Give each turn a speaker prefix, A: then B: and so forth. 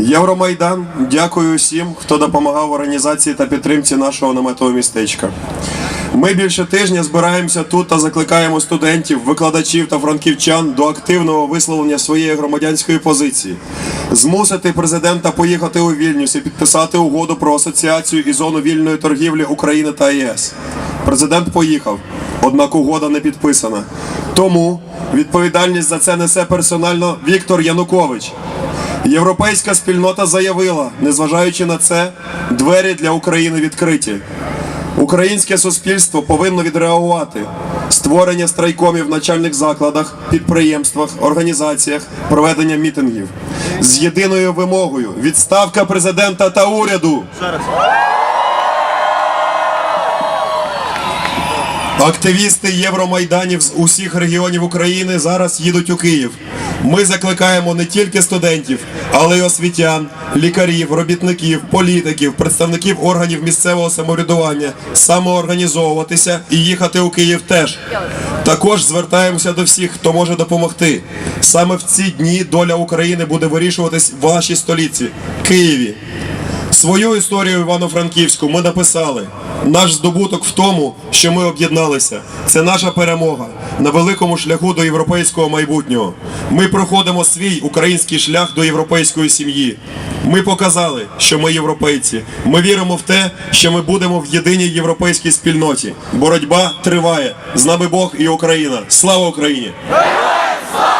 A: Євромайдан. Дякую всім, хто допомагав в організації та підтримці нашого наметового містечка. Ми більше тижня збираємося тут та закликаємо студентів, викладачів та франківчан до активного висловлення своєї громадянської позиції, змусити президента поїхати у Вільнюс і підписати угоду про асоціацію і зону вільної торгівлі України та ЄС. Президент поїхав, однак угода не підписана. Тому відповідальність за це несе персонально Віктор Янукович. Європейська спільнота заявила, незважаючи на це, двері для України відкриті. Українське суспільство повинно відреагувати. Створення страйкомів в начальних закладах, підприємствах, організаціях, проведення мітингів з єдиною вимогою відставка президента та уряду. Активісти Євромайданів з усіх регіонів України зараз їдуть у Київ. Ми закликаємо не тільки студентів, але й освітян, лікарів, робітників, політиків, представників органів місцевого самоврядування самоорганізовуватися і їхати у Київ теж. Також звертаємося до всіх, хто може допомогти. Саме в ці дні доля України буде вирішуватись в вашій столиці Києві. Свою історію Івано-Франківську ми написали. Наш здобуток в тому, що ми об'єдналися. Це наша перемога на великому шляху до європейського майбутнього. Ми проходимо свій український шлях до європейської сім'ї. Ми показали, що ми європейці. Ми віримо в те, що ми будемо в єдиній європейській спільноті. Боротьба триває. З нами Бог і Україна. Слава Україні!
B: Слава!